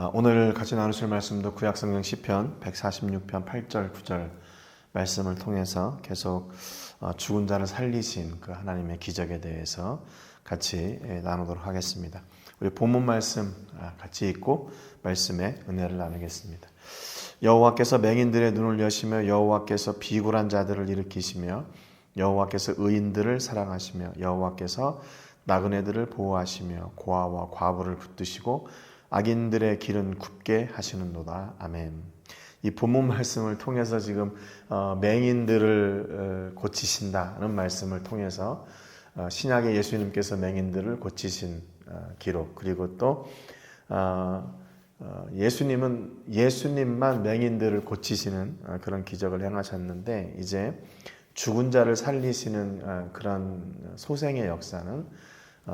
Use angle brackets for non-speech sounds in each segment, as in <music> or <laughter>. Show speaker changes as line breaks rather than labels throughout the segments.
아, 오늘 같이 나누실 말씀도 구약성경 시편 146편 8절 9절 말씀을 통해서 계속 어, 죽은 자를 살리신 그 하나님의 기적에 대해서 같이 예, 나누도록 하겠습니다. 우리 본문 말씀 아, 같이 읽고 말씀의 은혜를 나누겠습니다. 여호와께서 맹인들의 눈을 여시며 여호와께서 비굴한 자들을 일으키시며 여호와께서 의인들을 사랑하시며 여호와께서 나그네들을 보호하시며 고아와 과부를 붙드시고 악인들의 길은 굽게 하시는도다. 아멘. 이 본문 말씀을 통해서 지금 어, 맹인들을 어, 고치신다는 말씀을 통해서 어, 신약의 예수님께서 맹인들을 고치신 기록 그리고 또 예수님은 예수님만 맹인들을 고치시는 그런 기적을 행하셨는데 이제 죽은 자를 살리시는 그런 소생의 역사는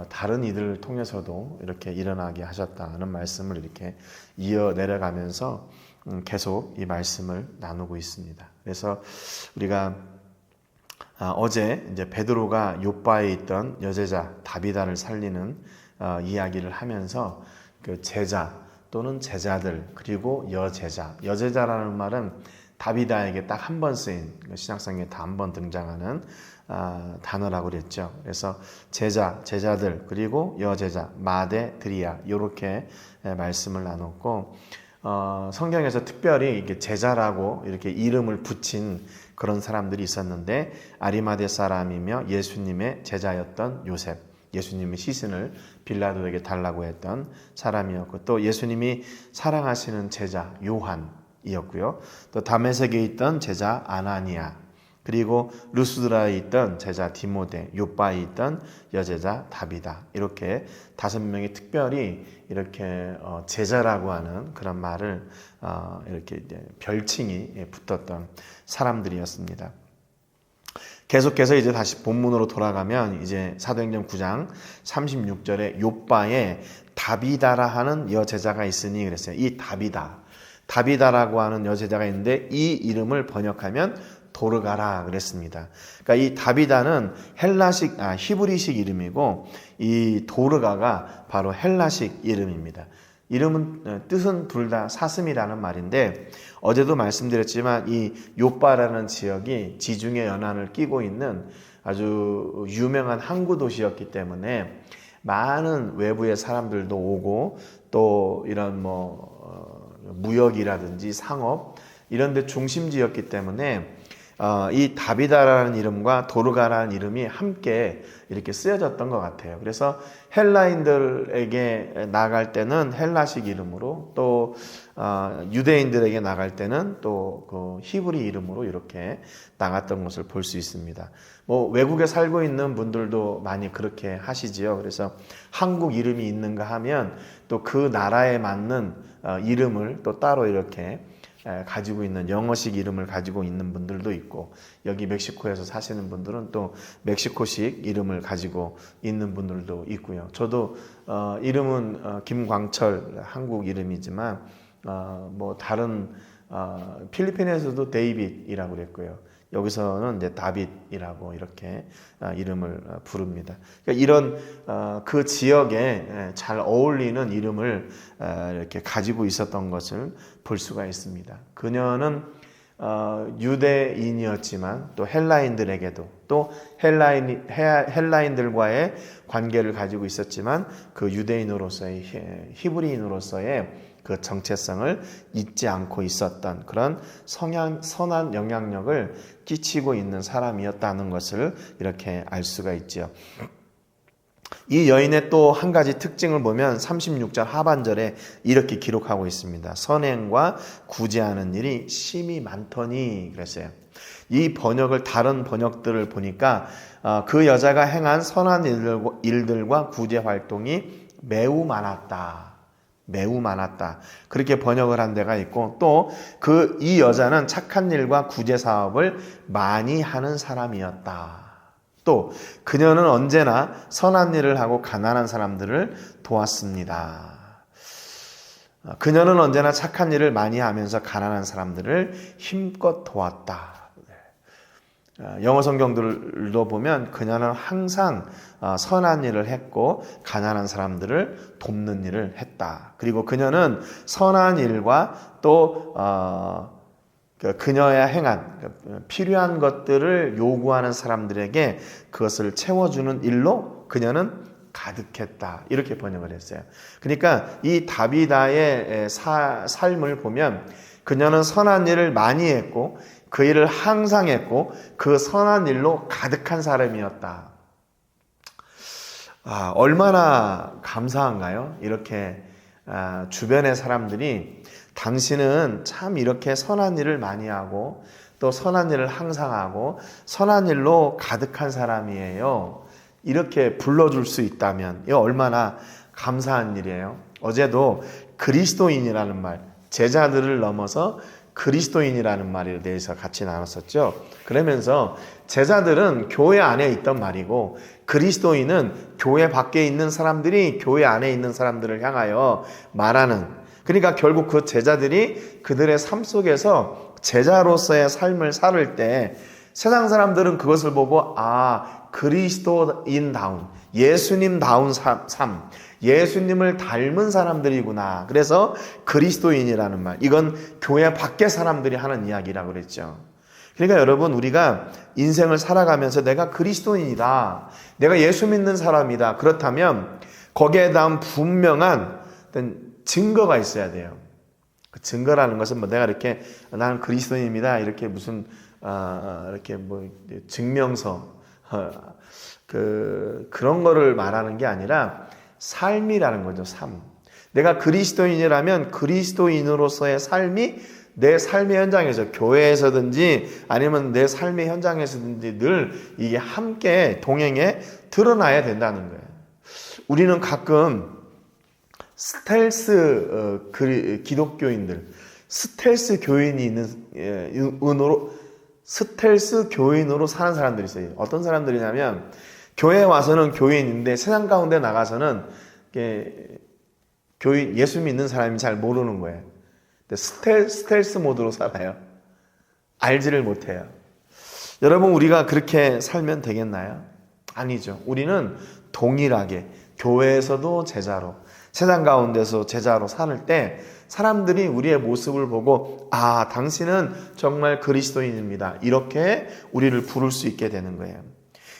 다른 이들을 통해서도 이렇게 일어나게 하셨다는 말씀을 이렇게 이어 내려가면서 음, 계속 이 말씀을 나누고 있습니다. 그래서 우리가 아, 어제 이제 베드로가 요바에 있던 여제자 다비다를 살리는 어, 이야기를 하면서 그 제자 또는 제자들 그리고 여제자 여제자라는 말은 다비다에게 딱 한 번 쓰인 그 신약성경에 다 한 번 등장하는 아, 단어라고 그랬죠. 그래서 제자, 제자들 그리고 여제자, 마대, 드리아 이렇게 말씀을 나눴고 어, 성경에서 특별히 이게 제자라고 이렇게 이름을 붙인 그런 사람들이 있었는데 아리마대 사람이며 예수님의 제자였던 요셉, 예수님의 시신을 빌라도에게 달라고 했던 사람이었고 또 예수님이 사랑하시는 제자 요한이었고요. 또 다메섹에 있던 제자 아나니아 그리고 루스드라에 있던 제자 디모데, 요바에 있던 여제자 다비다 이렇게 다섯 명이 특별히 이렇게 어, 제자라고 하는 그런 말을 어, 이렇게 별칭이 붙었던 사람들이었습니다. 계속해서 이제 다시 본문으로 돌아가면 이제 사도행전 9장 36절에 요바에 다비다라 하는 여제자가 있으니 그랬어요. 이 다비다. 다비다라고 하는 여제자가 있는데 이 이름을 번역하면 도르가라 그랬습니다. 그러니까 이 다비다는 헬라식 아 히브리식 이름이고 이 도르가가 바로 헬라식 이름입니다. 이름은 어, 뜻은 둘 다 사슴이라는 말인데 어제도 말씀드렸지만 이 요바라는 지역이 지중해 연안을 끼고 있는 아주 유명한 항구 도시였기 때문에 많은 외부의 사람들도 오고 또 이런 뭐 어, 무역이라든지 상업 이런 데 중심지였기 때문에 어, 이 다비다라는 이름과 도르가라는 이름이 함께 이렇게 쓰여졌던 것 같아요. 그래서 헬라인들에게 나갈 때는 헬라식 이름으로 또 어, 유대인들에게 나갈 때는 또 그 히브리 이름으로 이렇게 나갔던 것을 볼 수 있습니다. 뭐 외국에 살고 있는 분들도 많이 그렇게 하시지요. 그래서 한국 이름이 있는가 하면 또 그 나라에 맞는 어, 이름을 또 따로 이렇게 가지고 있는 영어식 이름을 가지고 있는 분들도 있고 여기 멕시코에서 사시는 분들은 또 멕시코식 이름을 가지고 있는 분들도 있고요. 저도 어, 이름은 어, 김광철 한국 이름이지만 어, 뭐 다른 어, 필리핀에서도 데이빗이라고 그랬고요. 여기서는 이제 다빗이라고 이렇게 아, 이름을 아, 부릅니다. 그러니까 이런 어, 그 지역에 잘 어울리는 이름을 아, 이렇게 가지고 있었던 것을 볼 수가 있습니다. 그녀는 어, 유대인이었지만 또 헬라인들에게도 또 헬라인 헬라인들과의 관계를 가지고 있었지만 그 유대인으로서의 히브리인으로서의 그 정체성을 잊지 않고 있었던 그런 성향, 선한 영향력을 끼치고 있는 사람이었다는 것을 이렇게 알 수가 있지요. 이 여인의 또 한 가지 특징을 보면 36절 하반절에 이렇게 기록하고 있습니다. 선행과 구제하는 일이 심히 많더니 그랬어요. 이 번역을 다른 번역들을 보니까 어, 그 여자가 행한 선한 일들과 구제 활동이 매우 많았다. 매우 많았다. 그렇게 번역을 한 데가 있고 또 그 이 여자는 착한 일과 구제 사업을 많이 하는 사람이었다. 또 그녀는 언제나 선한 일을 하고 가난한 사람들을 도왔습니다. 그녀는 언제나 착한 일을 많이 하면서 가난한 사람들을 힘껏 도왔다. 어, 영어 성경들도 보면 그녀는 항상 어, 선한 일을 했고 가난한 사람들을 돕는 일을 했다. 그리고 그녀는 선한 일과 또 어, 그 그녀의 행한 그 필요한 것들을 요구하는 사람들에게 그것을 채워주는 일로 그녀는 가득했다 이렇게 번역을 했어요. 그러니까 이 다비다의 사, 삶을 보면 그녀는 선한 일을 많이 했고 그 일을 항상 했고 그 선한 일로 가득한 사람이었다. 아, 얼마나 감사한가요? 이렇게 아, 주변의 사람들이 당신은 참 이렇게 선한 일을 많이 하고 또 선한 일을 항상 하고 선한 일로 가득한 사람이에요. 이렇게 불러줄 수 있다면 이 얼마나 감사한 일이에요. 어제도 그리스도인이라는 말, 제자들을 넘어서 그리스도인이라는 말에 대해서 같이 나눴었죠. 그러면서 제자들은 교회 안에 있던 말이고 그리스도인은 교회 밖에 있는 사람들이 교회 안에 있는 사람들을 향하여 말하는 그러니까 결국 그 제자들이 그들의 삶 속에서 제자로서의 삶을 살을 때 세상 사람들은 그것을 보고 아 그리스도인다운 예수님다운 삶 예수님을 닮은 사람들이구나. 그래서 그리스도인이라는 말. 이건 교회 밖의 사람들이 하는 이야기라고 그랬죠. 그러니까 여러분, 우리가 인생을 살아가면서 내가 그리스도인이다. 내가 예수 믿는 사람이다. 그렇다면 거기에 대한 분명한 증거가 있어야 돼요. 그 증거라는 것은 뭐 내가 이렇게 나는 그리스도인입니다. 이렇게 무슨, 아, 이렇게 뭐 증명서, 어, 그, 그런 거를 말하는 게 아니라 삶이라는 거죠, 삶. 내가 그리스도인이라면 그리스도인으로서의 삶이 내 삶의 현장에서 교회에서든지 아니면 내 삶의 현장에서든지 늘 이게 함께 동행에 드러나야 된다는 거예요. 우리는 가끔 스텔스 어, 기독교인들, 스텔스 교인이 있는 예, 은으로 스텔스 교인으로 사는 사람들이 있어요. 어떤 사람들이냐면 교회 와서는 교인인데 세상 가운데 나가서는 교인 예수 믿는 사람이 잘 모르는 거예요. 스텔, 스텔스 모드로 살아요. 알지를 못해요. 여러분 우리가 그렇게 살면 되겠나요? 아니죠. 우리는 동일하게 교회에서도 제자로 세상 가운데서 제자로 사는 때 사람들이 우리의 모습을 보고 아 당신은 정말 그리스도인입니다. 이렇게 우리를 부를 수 있게 되는 거예요.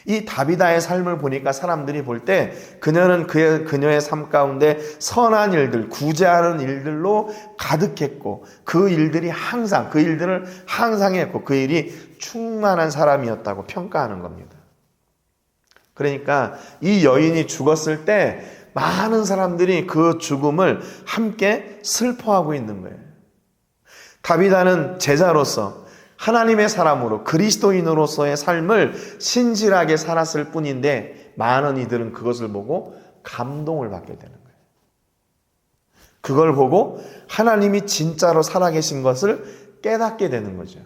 이 다비다의 삶을 보니까 사람들이 볼 때 그녀는 그의, 그녀의 삶 가운데 선한 일들, 구제하는 일들로 가득했고 그 일들이 항상, 그 일들을 항상 했고 그 일이 충만한 사람이었다고 평가하는 겁니다. 그러니까 이 여인이 죽었을 때 많은 사람들이 그 죽음을 함께 슬퍼하고 있는 거예요. 다비다는 제자로서 하나님의 사람으로 그리스도인으로서의 삶을 신실하게 살았을 뿐인데 많은 이들은 그것을 보고 감동을 받게 되는 거예요. 그걸 보고 하나님이 진짜로 살아계신 것을 깨닫게 되는 거죠.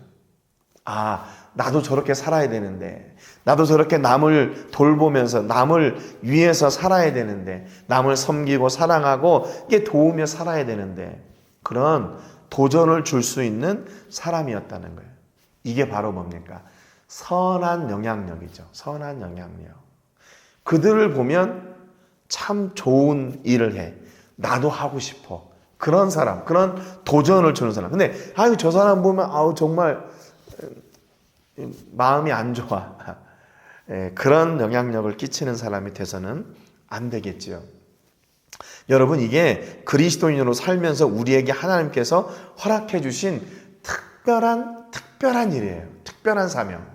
아, 나도 저렇게 살아야 되는데, 나도 저렇게 남을 돌보면서 남을 위해서 살아야 되는데, 남을 섬기고 사랑하고 이게 도우며 살아야 되는데, 그런 도전을 줄 수 있는 사람이었다는 거예요. 이게 바로 뭡니까? 선한 영향력이죠. 선한 영향력. 그들을 보면 참 좋은 일을 해. 나도 하고 싶어. 그런 사람, 그런 도전을 주는 사람. 근데, 아유, 저 사람 보면, 아우, 정말, 음, 마음이 안 좋아. <laughs> 예, 그런 영향력을 끼치는 사람이 돼서는 안 되겠지요. 여러분, 이게 그리스도인으로 살면서 우리에게 하나님께서 허락해 주신 특별한 특별한 일이에요. 특별한 사명.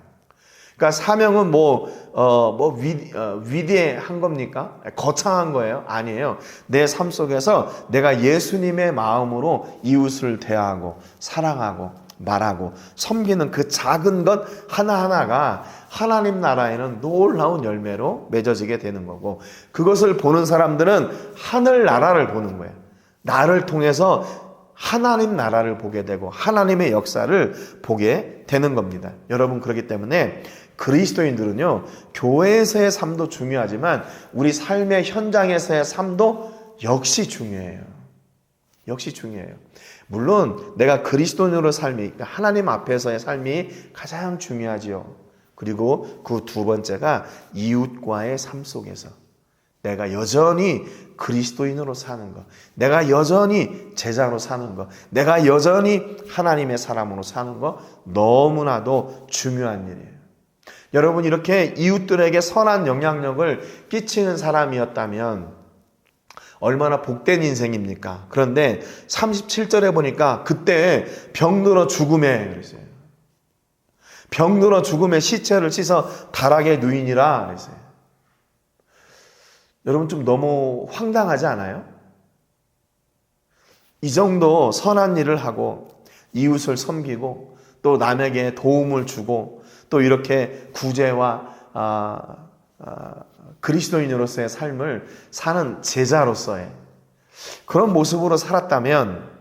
그러니까 사명은 뭐, 어, 뭐, 위, 어, 위대한 겁니까? 거창한 거예요? 아니에요. 내 삶 속에서 내가 예수님의 마음으로 이웃을 대하고, 사랑하고, 말하고, 섬기는 그 작은 것 하나하나가 하나님 나라에는 놀라운 열매로 맺어지게 되는 거고, 그것을 보는 사람들은 하늘 나라를 보는 거예요. 나를 통해서 하나님 나라를 보게 되고 하나님의 역사를 보게 되는 겁니다. 여러분 그렇기 때문에 그리스도인들은요 교회에서의 삶도 중요하지만 우리 삶의 현장에서의 삶도 역시 중요해요. 역시 중요해요. 물론 내가 그리스도인으로 삶이 하나님 앞에서의 삶이 가장 중요하지요. 그리고 그 두 번째가 이웃과의 삶 속에서 내가 여전히 그리스도인으로 사는 것, 내가 여전히 제자로 사는 것, 내가 여전히 하나님의 사람으로 사는 것 너무나도 중요한 일이에요. 여러분 이렇게 이웃들에게 선한 영향력을 끼치는 사람이었다면 얼마나 복된 인생입니까? 그런데 37절에 보니까 그때 병들어 죽음에 그랬어요. 병들어 죽음에 시체를 씻어 다락에 누이니라 그랬어요. 여러분 좀 너무 황당하지 않아요? 이 정도 선한 일을 하고 이웃을 섬기고 또 남에게 도움을 주고 또 이렇게 구제와 아, 아, 그리스도인으로서의 삶을 사는 제자로서의 그런 모습으로 살았다면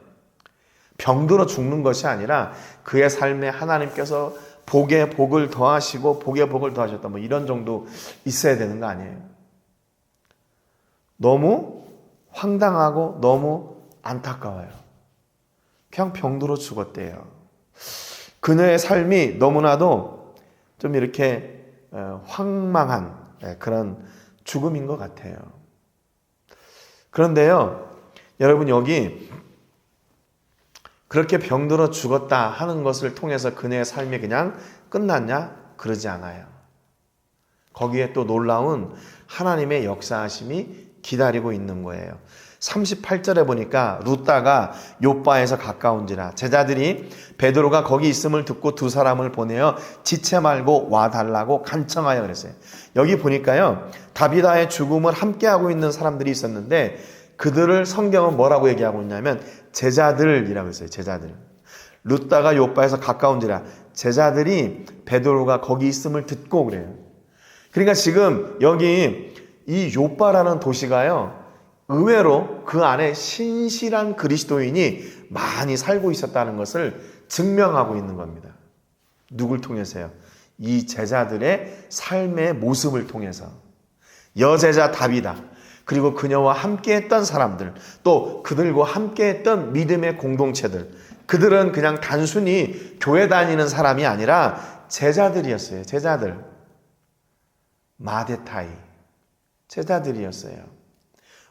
병들어 죽는 것이 아니라 그의 삶에 하나님께서 복에 복을 더하시고 복에 복을 더하셨다 뭐 이런 정도 있어야 되는 거 아니에요. 너무 황당하고 너무 안타까워요. 그냥 병들어 죽었대요. 그녀의 삶이 너무나도 좀 이렇게 어, 황망한 예, 그런 죽음인 것 같아요. 그런데요, 여러분 여기 그렇게 병들어 죽었다 하는 것을 통해서 그녀의 삶이 그냥 끝났냐? 그러지 않아요. 거기에 또 놀라운 하나님의 역사하심이 기다리고 있는 거예요. 38절에 보니까 루다가 요바에서 가까운지라 제자들이 베드로가 거기 있음을 듣고 두 사람을 보내어 지체 말고 와 달라고 간청하여 그랬어요. 여기 보니까요. 다비다의 죽음을 함께 하고 있는 사람들이 있었는데 그들을 성경은 뭐라고 얘기하고 있냐면 제자들이라고 했어요. 제자들. 루다가 요바에서 가까운지라 제자들이 베드로가 거기 있음을 듣고 그래요. 그러니까 지금 여기 이 요바라는 도시가요. 의외로 그 안에 신실한 그리스도인이 많이 살고 있었다는 것을 증명하고 있는 겁니다. 누굴 통해서요? 이 제자들의 삶의 모습을 통해서 여제자 답이다. 그리고 그녀와 함께 했던 사람들, 또 그들과 함께 했던 믿음의 공동체들, 그들은 그냥 단순히 교회 다니는 사람이 아니라 제자들이었어요. 제자들. 마데타이. 제자들이었어요.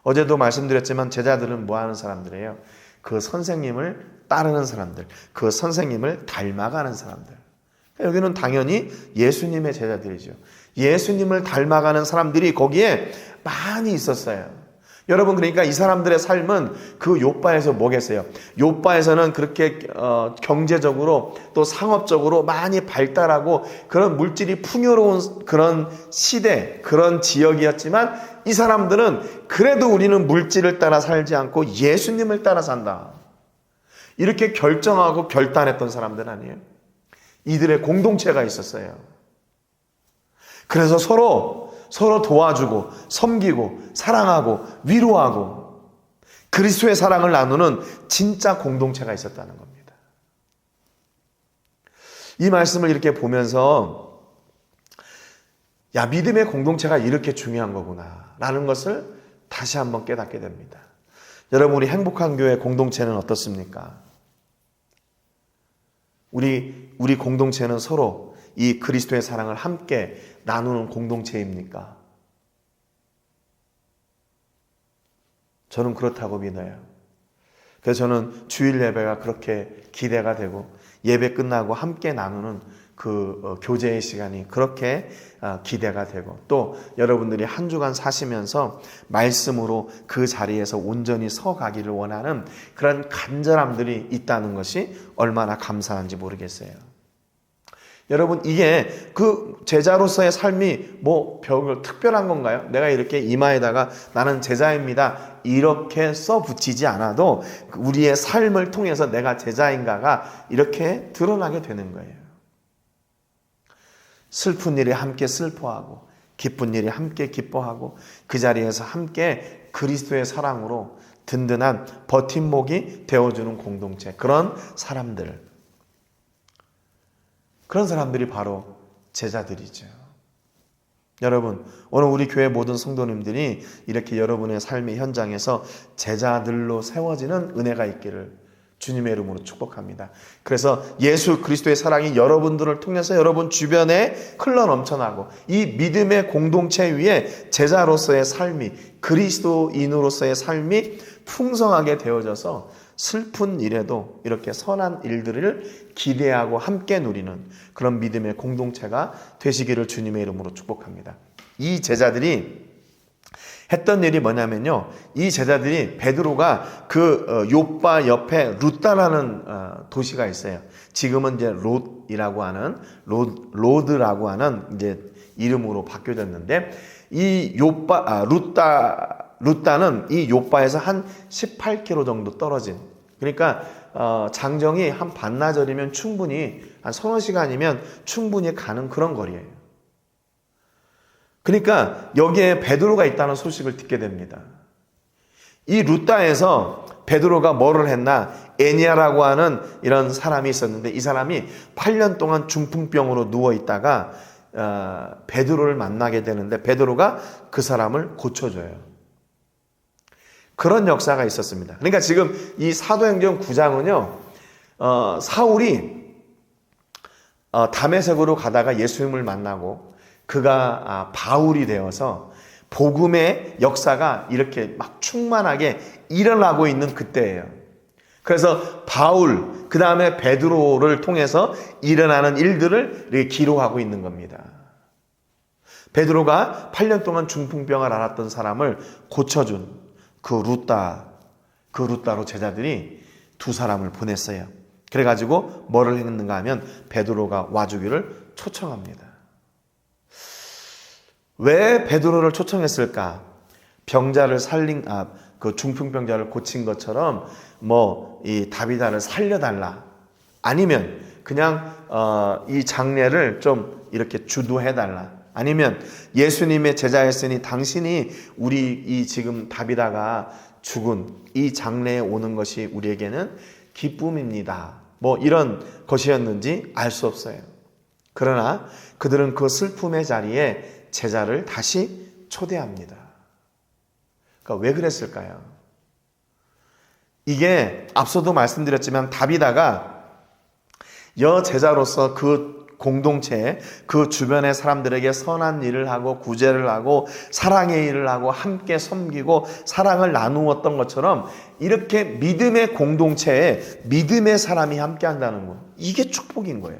어제도 말씀드렸지만 제자들은 뭐 하는 사람들이에요? 그 선생님을 따르는 사람들, 그 선생님을 닮아가는 사람들. 여기는 당연히 예수님의 제자들이죠. 예수님을 닮아가는 사람들이 거기에 많이 있었어요. 여러분 그러니까 이 사람들의 삶은 그 요바에서 뭐겠어요? 요바에서는 그렇게 어, 경제적으로 또 상업적으로 많이 발달하고 그런 물질이 풍요로운 그런 시대, 그런 지역이었지만 이 사람들은 그래도 우리는 물질을 따라 살지 않고 예수님을 따라 산다. 이렇게 결정하고 결단했던 사람들 아니에요? 이들의 공동체가 있었어요. 그래서 서로 서로 도와주고 섬기고 사랑하고 위로하고 그리스도의 사랑을 나누는 진짜 공동체가 있었다는 겁니다. 이 말씀을 이렇게 보면서 야 믿음의 공동체가 이렇게 중요한 거구나 라는 것을 다시 한번 깨닫게 됩니다. 여러분 우리 행복한 교회 공동체는 어떻습니까? 우리 우리 공동체는 서로 이 그리스도의 사랑을 함께 나누는 공동체입니까? 저는 그렇다고 믿어요. 그래서 저는 주일 예배가 그렇게 기대가 되고 예배 끝나고 함께 나누는 그 어, 교제의 시간이 그렇게 어, 기대가 되고 또 여러분들이 한 주간 사시면서 말씀으로 그 자리에서 온전히 서 가기를 원하는 그런 간절함들이 있다는 것이 얼마나 감사한지 모르겠어요. 여러분 이게 그 제자로서의 삶이 뭐별 특별한 건가요? 내가 이렇게 이마에다가 나는 제자입니다. 이렇게 써 붙이지 않아도 우리의 삶을 통해서 내가 제자인가가 이렇게 드러나게 되는 거예요. 슬픈 일에 함께 슬퍼하고 기쁜 일에 함께 기뻐하고 그 자리에서 함께 그리스도의 사랑으로 든든한 버팀목이 되어주는 공동체 그런 사람들 그런 사람들이 바로 제자들이죠. 여러분, 오늘 우리 교회 모든 성도님들이 이렇게 여러분의 삶의 현장에서 제자들로 세워지는 은혜가 있기를 주님의 이름으로 축복합니다. 그래서 예수 그리스도의 사랑이 여러분들을 통해서 여러분 주변에 흘러 넘쳐나고 이 믿음의 공동체 위에 제자로서의 삶이 그리스도인으로서의 삶이 풍성하게 되어져서 슬픈 일에도 이렇게 선한 일들을 기대하고 함께 누리는 그런 믿음의 공동체가 되시기를 주님의 이름으로 축복합니다. 이 제자들이 했던 일이 뭐냐면요. 이 제자들이 베드로가 그 어, 요빠 옆에 루따라는 어, 도시가 있어요. 지금은 이제 롯이라고 하는 로, 로드라고 하는 이제 이름으로 바뀌어졌는데 이 요빠 아, 루따 루따는 이 요빠에서 한 18km 정도 떨어진 그러니까 어, 장정이 한 반나절이면 충분히 한 서너 시간이면 충분히 가는 그런 거리예요. 그러니까 여기에 베드로가 있다는 소식을 듣게 됩니다. 이 루따에서 베드로가 뭐를 했나? 애니아라고 하는 이런 사람이 있었는데 이 사람이 8년 동안 중풍병으로 누워 있다가 어, 베드로를 만나게 되는데 베드로가 그 사람을 고쳐줘요. 그런 역사가 있었습니다. 그러니까 지금 이 사도행전 9장은요, 어, 사울이 어, 담에색으로 가다가 예수님을 만나고 그가 아, 바울이 되어서 복음의 역사가 이렇게 막 충만하게 일어나고 있는 그때예요. 그래서 바울, 그 다음에 베드로를 통해서 일어나는 일들을 이렇게 기록하고 있는 겁니다. 베드로가 8년 동안 중풍병을 앓았던 사람을 고쳐준 그 루따, 그 루따로 제자들이 두 사람을 보냈어요. 그래가지고 뭐를 했는가 하면 베드로가 와주기를 초청합니다. 왜 베드로를 초청했을까? 병자를 살린 아, 그 중풍병자를 고친 것처럼 뭐 이 다비다를 살려달라. 아니면 그냥 어, 이 장례를 좀 이렇게 주도해달라. 아니면 예수님의 제자였으니 당신이 우리 이 지금 다비다가 죽은 이 장례에 오는 것이 우리에게는 기쁨입니다. 뭐 이런 것이었는지 알 수 없어요. 그러나 그들은 그 슬픔의 자리에 제자를 다시 초대합니다. 그러니까 왜 그랬을까요? 이게 앞서도 말씀드렸지만 다비다가 여 제자로서 그 공동체에 그 주변의 사람들에게 선한 일을 하고 구제를 하고 사랑의 일을 하고 함께 섬기고 사랑을 나누었던 것처럼 이렇게 믿음의 공동체에 믿음의 사람이 함께 한다는 거. 이게 축복인 거예요.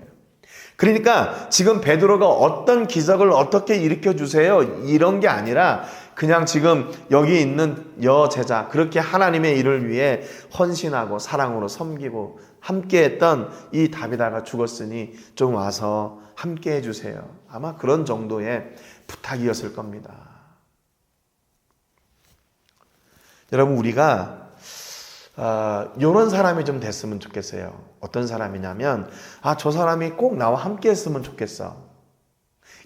그러니까 지금 베드로가 어떤 기적을 어떻게 일으켜 주세요 이런 게 아니라 그냥 지금 여기 있는 여제자 그렇게 하나님의 일을 위해 헌신하고 사랑으로 섬기고 함께 했던 이 다비다가 죽었으니 좀 와서 함께 해 주세요. 아마 그런 정도의 부탁이었을 겁니다. 여러분 우리가 어, 이런 사람이 좀 됐으면 좋겠어요. 어떤 사람이냐면, 아, 저 사람이 꼭 나와 함께 했으면 좋겠어.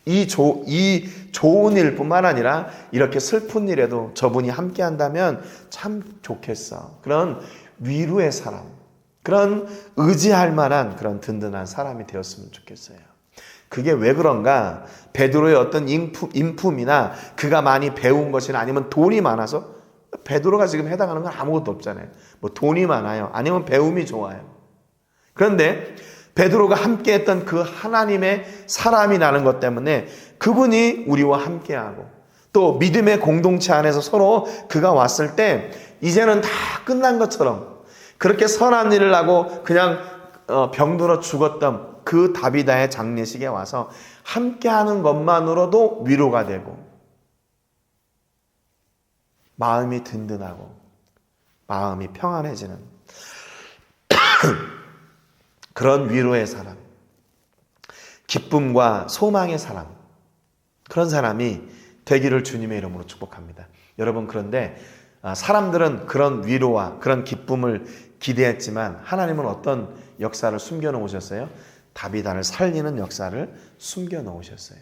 이, 조, 이 좋은 일뿐만 아니라 이렇게 슬픈 일에도 저분이 함께 한다면 참 좋겠어. 그런 위로의 사람, 그런 의지할 만한 그런 든든한 사람이 되었으면 좋겠어요. 그게 왜 그런가? 베드로의 어떤 인품, 인품이나 그가 많이 배운 것이나 아니면 돈이 많아서 베드로가 지금 해당하는 건 아무것도 없잖아요. 뭐 돈이 많아요. 아니면 배움이 좋아요. 그런데 베드로가 함께 했던 그 하나님의 사람이라는 것 때문에 그분이 우리와 함께하고 또 믿음의 공동체 안에서 서로 그가 왔을 때 이제는 다 끝난 것처럼 그렇게 선한 일을 하고 그냥 어, 병들어 죽었던 그 다비다의 장례식에 와서 함께하는 것만으로도 위로가 되고 마음이 든든하고 마음이 평안해지는 그런 위로의 사람, 기쁨과 소망의 사람, 그런 사람이 되기를 주님의 이름으로 축복합니다. 여러분, 그런데 아, 사람들은 그런 위로와 그런 기쁨을 기대했지만 하나님은 어떤 역사를 숨겨 놓으셨어요? 다비다를 살리는 역사를 숨겨 놓으셨어요.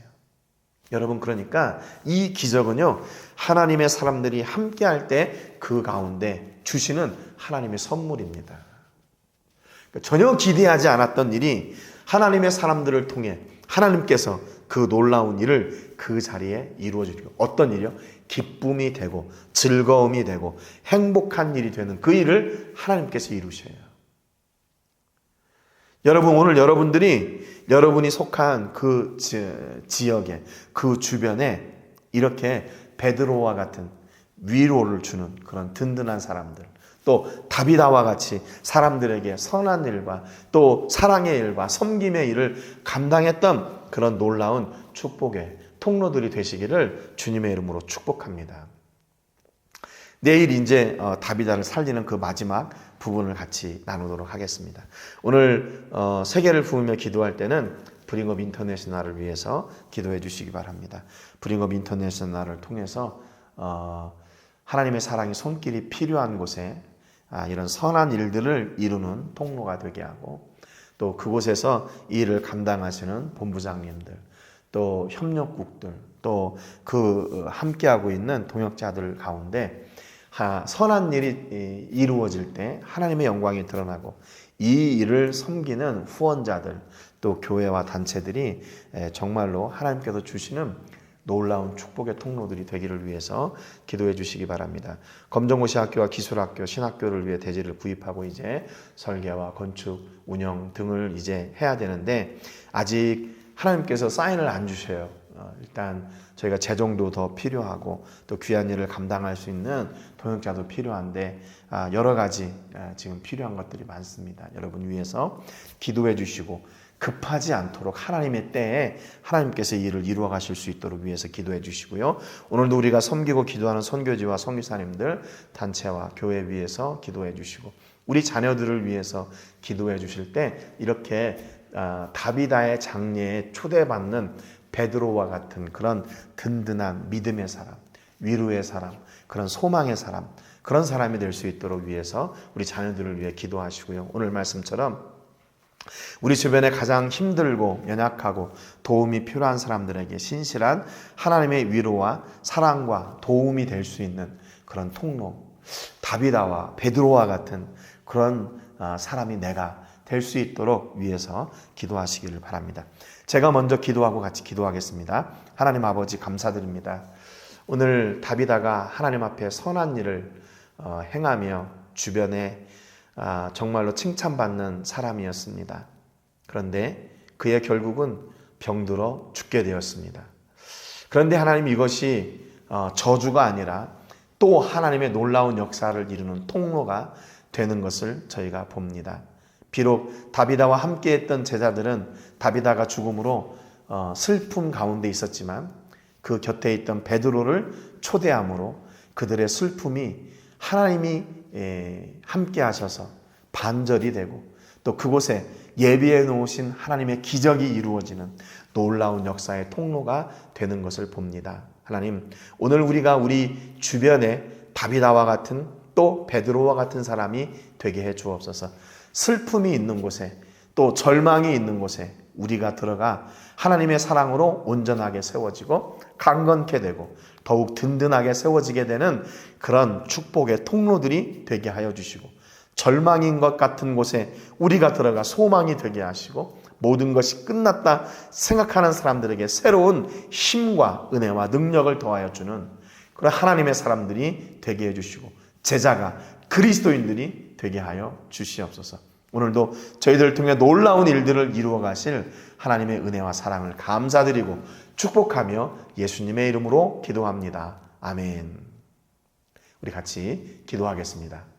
여러분 그러니까 이 기적은요 하나님의 사람들이 함께 할 때 그 가운데 주시는 하나님의 선물입니다. 그러니까 전혀 기대하지 않았던 일이 하나님의 사람들을 통해 하나님께서 그 놀라운 일을 그 자리에 이루어지고 어떤 일이요? 기쁨이 되고 즐거움이 되고 행복한 일이 되는 그 일을 하나님께서 이루셔요. 여러분 오늘 여러분들이 여러분이 속한 그 지, 지역에 그 주변에 이렇게 베드로와 같은 위로를 주는 그런 든든한 사람들 또 다비다와 같이 사람들에게 선한 일과 또 사랑의 일과 섬김의 일을 감당했던 그런 놀라운 축복의 통로들이 되시기를 주님의 이름으로 축복합니다. 내일 이제 어, 다비다를 살리는 그 마지막 부분을 같이 나누도록 하겠습니다. 오늘 어, 세계를 부으며 기도할 때는 브링업 인터내셔널을 위해서 기도해 주시기 바랍니다. 브링업 인터내셔널을 통해서 어, 하나님의 사랑이 손길이 필요한 곳에 아, 이런 선한 일들을 이루는 통로가 되게 하고 또 그곳에서 이 일을 감당하시는 본부장님들 또 협력국들 또 그 함께하고 있는 동역자들 가운데 선한 일이 이루어질 때 하나님의 영광이 드러나고 이 일을 섬기는 후원자들 또 교회와 단체들이 정말로 하나님께서 주시는 놀라운 축복의 통로들이 되기를 위해서 기도해 주시기 바랍니다. 검정고시 학교와 기술학교, 신학교를 위해 대지를 구입하고 이제 설계와 건축, 운영 등을 이제 해야 되는데 아직 하나님께서 사인을 안 주셔요. 어, 일단 저희가 재정도 더 필요하고 또 귀한 일을 감당할 수 있는 동역자도 필요한데 아, 여러 가지 아, 지금 필요한 것들이 많습니다. 여러분 위해서 기도해 주시고 급하지 않도록 하나님의 때에 하나님께서 일을 이루어 가실 수 있도록 위해서 기도해 주시고요. 오늘도 우리가 섬기고 기도하는 선교지와 선교사님들 단체와 교회 위해서 기도해 주시고 우리 자녀들을 위해서 기도해 주실 때 이렇게 아, 다비다의 장례에 초대받는 베드로와 같은 그런 든든한 믿음의 사람, 위로의 사람, 그런 소망의 사람, 그런 사람이 될 수 있도록 위해서 우리 자녀들을 위해 기도하시고요. 오늘 말씀처럼 우리 주변에 가장 힘들고 연약하고 도움이 필요한 사람들에게 신실한 하나님의 위로와 사랑과 도움이 될 수 있는 그런 통로, 다비다와 베드로와 같은 그런 아, 사람이 내가 될 수 있도록 위해서 기도하시기를 바랍니다. 제가 먼저 기도하고 같이 기도하겠습니다. 하나님 아버지 감사드립니다. 오늘 다비다가 하나님 앞에 선한 일을 어, 행하며 주변에 아, 정말로 칭찬받는 사람이었습니다. 그런데 그의 결국은 병들어 죽게 되었습니다. 그런데 하나님 이것이 어, 저주가 아니라 또 하나님의 놀라운 역사를 이루는 통로가 되는 것을 저희가 봅니다. 비록 다비다와 함께 했던 제자들은 다비다가 죽음으로 어, 슬픔 가운데 있었지만 그 곁에 있던 베드로를 초대함으로 그들의 슬픔이 하나님이 예, 함께 하셔서 반절이 되고 또 그곳에 예비해 놓으신 하나님의 기적이 이루어지는 놀라운 역사의 통로가 되는 것을 봅니다. 하나님, 오늘 우리가 우리 주변에 다비다와 같은 또 베드로와 같은 사람이 되게 해 주옵소서. 슬픔이 있는 곳에 또 절망이 있는 곳에 우리가 들어가 하나님의 사랑으로 온전하게 세워지고 강건케 되고 더욱 든든하게 세워지게 되는 그런 축복의 통로들이 되게 하여 주시고 절망인 것 같은 곳에 우리가 들어가 소망이 되게 하시고 모든 것이 끝났다 생각하는 사람들에게 새로운 힘과 은혜와 능력을 더하여 주는 그런 하나님의 사람들이 되게 해 주시고 제자가 그리스도인들이 되게 하여 주시옵소서. 오늘도 저희들을 통해 놀라운 일들을 이루어 가실 하나님의 은혜와 사랑을 감사드리고 축복하며 예수님의 이름으로 기도합니다. 아멘. 우리 같이 기도하겠습니다.